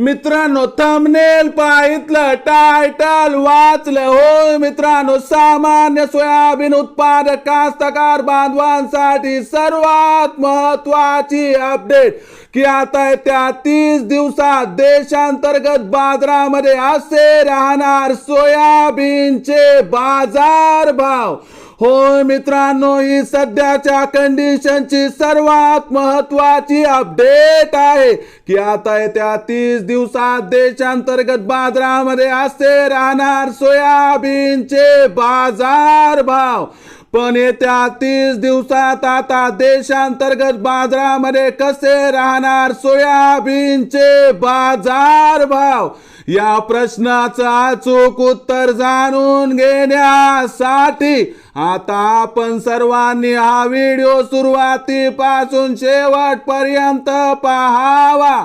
मित्रांनो thumbnail पाहितलं title वाचलं. होय मित्रांनो सामान्य सोयाबीन उत्पादक कास्तकार बांधवांसाठी सर्वात महत्वाची अपडेट की आता त्या तीस दिवसात देशांतर्गत बाजारामध्ये असे राहणार सोयाबीनचे बाजार भाव होय मित्रांनो ही सध्याच्या कंडिशनची सर्वात महत्वाची अपडेट आहे की आता येत्या तीस दिवसात देशांतर्गत बाजारामध्ये असे राहणार सोयाबीनचे बाजार भाव पण येत्या तीस दिवसात आता देशांतर्गत बाजारामध्ये कसे राहणार सोयाबीनचे बाजार भाव? या प्रश्नाचं अचूक उत्तर जाणून घेण्यासाठी आता आपण सर्वांनी हा व्हिडिओ सुरुवातीपासून शेवटपर्यंत पाहावा.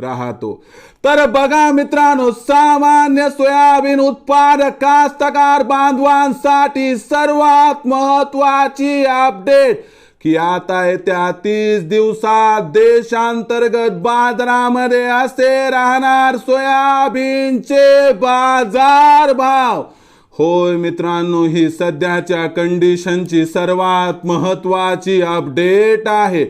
राहतो. तर बघा मित्रांनो सामान्य सोयाबीन उत्पादक कास्तकार बांधवांसाठी सर्वात महत्वाची अपडेट की आता येत्या तीस दिवसात देशांतर्गत बाजारामध्ये असे राहणार सोयाबीनचे बाजार भाव. होय मित्रांनो ही सध्याच्या कंडिशनची सर्वात महत्वाची अपडेट आहे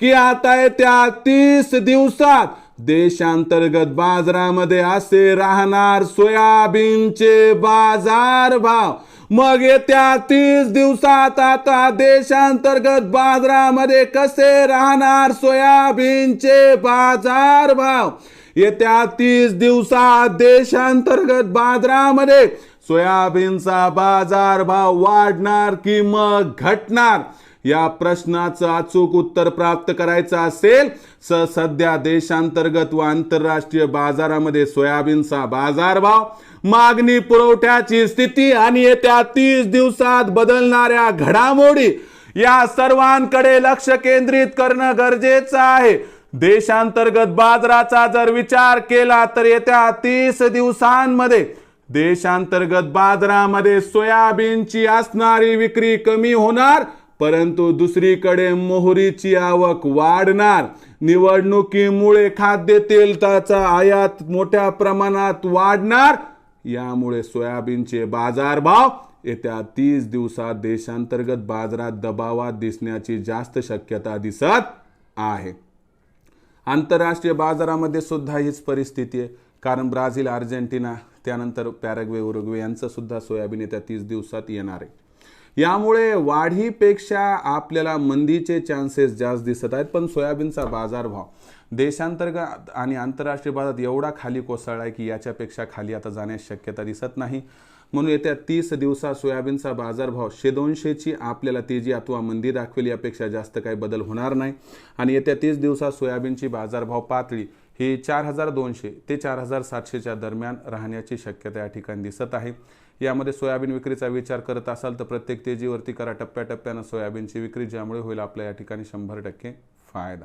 की आता येत्या तीस दिवसात देशांतर्गत बाजारामध्ये असे राहणार सोयाबीनचे बाजार भाव. मग येत्या तीस दिवसात आता देशांतर्गत बाजारामध्ये कसे राहणार सोयाबीनचे बाजार भाव? येत्या तीस दिवसात देशांतर्गत बाजारामध्ये सोयाबीनचा बाजार भाव वाढणार की मग घटणार? या प्रश्नाचं अचूक उत्तर प्राप्त करायचं असेल स सध्या देशांतर्गत व आंतरराष्ट्रीय बाजारामध्ये सोयाबीनचा बाजारभाव मागणी पुरवठ्याची स्थिती आणि येत्या तीस दिवसात बदलणाऱ्या घडामोडी या सर्वांकडे लक्ष केंद्रित करणं गरजेचं आहे. देशांतर्गत बाजाराचा जर विचार केला तर येत्या तीस दिवसांमध्ये देशांतर्गत बाजारामध्ये सोयाबीनची असणारी विक्री कमी होणार परंतु दुसरीकडे मोहरीची आवक वाढणार. निवडणुकीमुळे खाद्य खाद्यतेलाचा आयात मोठ्या प्रमाणात वाढणार. यामुळे सोयाबीनचे बाजारभाव येत्या तीस दिवसात देशांतर्गत बाजारात दबावात दिसण्याची जास्त शक्यता दिसत आहे. आंतरराष्ट्रीय बाजारामध्ये सुद्धा हीच परिस्थिती आहे. कारण ब्राझील अर्जेंटिना त्यानंतर पॅरग्वे उरुग्वे यांचं सुद्धा सोयाबीन येत्या तीस दिवसात येणार आहे. यामुळे वाढीपेक्षा आपल्याला मंदीचे चान्सेस जास्त दिसत आहेत. पण सोयाबीनचा बाजारभाव देशांतर्गत आणि आंतरराष्ट्रीय बाजारात एवढा खाली कोसळला आहे की याच्यापेक्षा खाली आता जाण्यास शक्यता दिसत नाही. म्हणून येत्या तीस दिवसात सोयाबीनचा बाजारभाव शे दोनशेची आपल्याला तेजी अथवा मंदी दाखवेल यापेक्षा जास्त काही बदल होणार नाही. आणि येत्या तीस दिवसात सोयाबीनची बाजारभाव पातळी ही चार हजार दोनशे ते चार हजार सातशेच्या दरम्यान राहण्याची शक्यता या ठिकाणी दिसत आहे. यामध्ये सोयाबीन विक्रीचा विचार करत असाल तर प्रत्येक तेजीवरती करा टप्प्याटप्प्यानं सोयाबीनची विक्री ज्यामुळे होईल आपल्या या ठिकाणी शंभर टक्के फायदा.